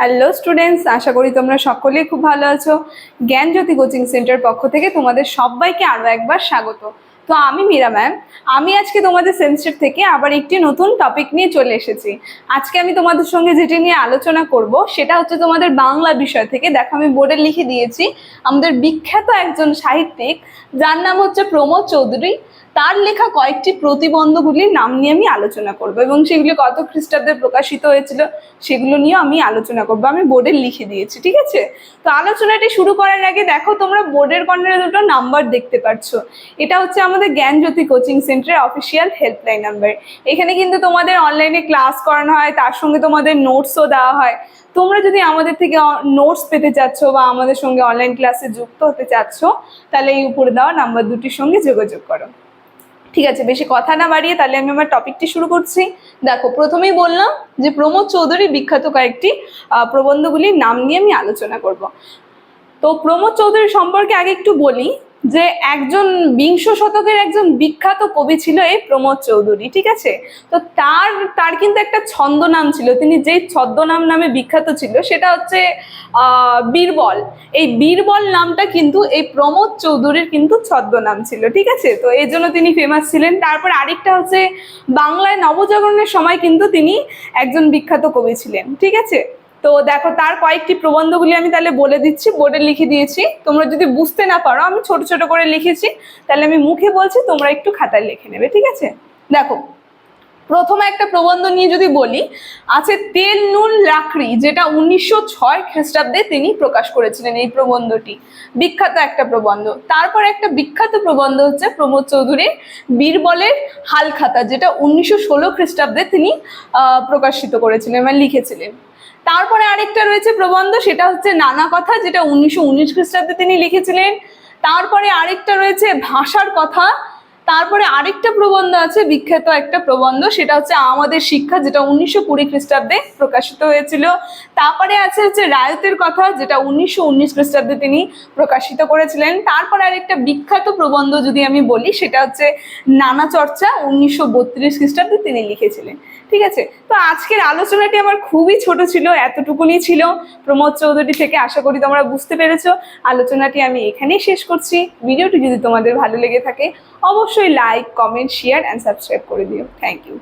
Hello students আশা করি তোমরা সকলেই খুব ভালো আছো। জ্ঞানজ্যোতি কোচিং সেন্টার পক্ষ থেকে তোমাদের সবাইকে আরও একবার স্বাগত। তো আমি মীরা ম্যাম আমি আজকে তোমাদের সেমিস্টার থেকে আবার একটি নতুন টপিক নিয়ে চলে এসেছি। আজকে আমি তোমাদের সঙ্গে যেটি নিয়ে আলোচনা করব, সেটা হচ্ছে তোমাদের বাংলা বিষয় থেকে। দেখো আমি বোর্ডে লিখে দিয়েছি, আমাদের বিখ্যাত একজন সাহিত্যিক, যার নাম হচ্ছে প্রমোদ চৌধুরী। তার লেখা কয়েকটি প্রতিবন্ধগুলির নাম নিয়ে আমি আলোচনা করব এবং সেগুলি কত খ্রিস্টাব্দে প্রকাশিত হয়েছিল সেগুলো নিয়ে আমি আলোচনা করব। আমি বোর্ডে লিখে দিয়েছি, ঠিক আছে? তো আলোচনাটি শুরু করার আগে দেখো তোমরা বোর্ডের কর্নারে দুটো নাম্বার দেখতে পাচ্ছ এটা হচ্ছে আমাদের জ্ঞানজ্যোতি কোচিং সেন্টারের অফিসিয়াল হেল্পলাইন নাম্বার। এখানে কিন্তু তোমাদের অনলাইনে ক্লাস করানো হয়, তার সঙ্গে তোমাদের নোটসও দেওয়া হয়। তোমরা যদি আমাদের থেকে নোটস পেতে চাচ্ছ বা আমাদের সঙ্গে অনলাইন ক্লাসে যুক্ত হতে চাচ্ছ, তাহলে এই উপরে দেওয়া নাম্বার দুটির সঙ্গে যোগাযোগ করো। ঠিক আছে, বেশি কথা না বাড়িয়ে তাহলে আমি আমার টপিকটি শুরু করছি। দেখো, প্রথমেই বললাম যে প্রমোদ চৌধুরীর বিখ্যাত কয়েকটি প্রবন্ধগুলির নাম নিয়ে আমি আলোচনা করব। তো প্রমোদ চৌধুরী সম্পর্কে আগে একটু বলি যে একজন বিংশ শতকের একজন বিখ্যাত কবি ছিল এই প্রমোদ চৌধুরী, ঠিক আছে? তো তার তার কিন্তু একটা ছদ্মনাম ছিল। তিনি যেই ছদ্মনাম নামে বিখ্যাত ছিল সেটা হচ্ছে বীরবল। এই বীরবল নামটা কিন্তু এই প্রমোদ চৌধুরীর কিন্তু ছদ্মনাম ছিল, ঠিক আছে? তো এই জন্য তিনি ফেমাস ছিলেন। তারপর আরেকটা হচ্ছে, বাংলায় নবজাগরণের সময় কিন্তু তিনি একজন বিখ্যাত কবি ছিলেন, ঠিক আছে? তো দেখো, তার কয়েকটি প্রবন্ধগুলি আমি তাহলে বলে দিচ্ছি, বোর্ডে লিখে দিয়েছি। তোমরা যদি বুঝতে না পারো, আমি ছোট ছোট করে লিখেছি। তাহলে আমি মুখে বলছি, তোমরা একটু খাতায় লিখে নেবে, ঠিক আছে? দেখো, প্রথমে একটা প্রবন্ধ নিয়ে যদি বলি, আছে তেল নুন লাকড়ি, যেটা উনিশশো ছয় খ্রিস্টাব্দে তিনি প্রকাশ করেছিলেন এই প্রবন্ধটি। বিখ্যাত একটা প্রবন্ধ। তারপর একটা বিখ্যাত প্রবন্ধ হচ্ছে প্রমোদ চৌধুরীর বীরবলের হালখাতা যেটা উনিশশো ষোলো খ্রিস্টাব্দে তিনি প্রকাশিত করেছিলেন মানে লিখেছিলেন। তারপরে আরেকটা রয়েছে প্রবন্ধ, সেটা হচ্ছে নানা কথা, যেটা উনিশশো উনিশ খ্রিস্টাব্দে তিনি লিখেছিলেন। তারপরে আরেকটা রয়েছে ভাষার কথা তারপরে আরেকটা প্রবন্ধ আছে, বিখ্যাত একটা প্রবন্ধ, সেটা হচ্ছে আমাদের শিক্ষা, যেটা উনিশশো কুড়ি খ্রিস্টাব্দে প্রকাশিত হয়েছিল। তারপরে আছে হচ্ছে রায়তের কথা, যেটা উনিশশো উনিশ খ্রিস্টাব্দে তিনি প্রকাশিত করেছিলেন। তারপরে আরেকটা বিখ্যাত প্রবন্ধ যদি আমি বলি, সেটা হচ্ছে নানা চর্চা, উনিশশো বত্রিশ খ্রিস্টাব্দে তিনি লিখেছিলেন। ঠিক আছে? তো আজকের আলোচনাটি আমার খুবই ছোট ছিল, এতটুকুনি ছিল। প্রমোদ চৌধুরী থেকে আশা করি তোমরা বুঝতে পেরেছ। আলোচনাটি আমি এখানেই শেষ করছি। ভিডিওটি যদি তোমাদের ভালো লেগে থাকে অবশ্যই like comment share and subscribe করে দিও। Thank you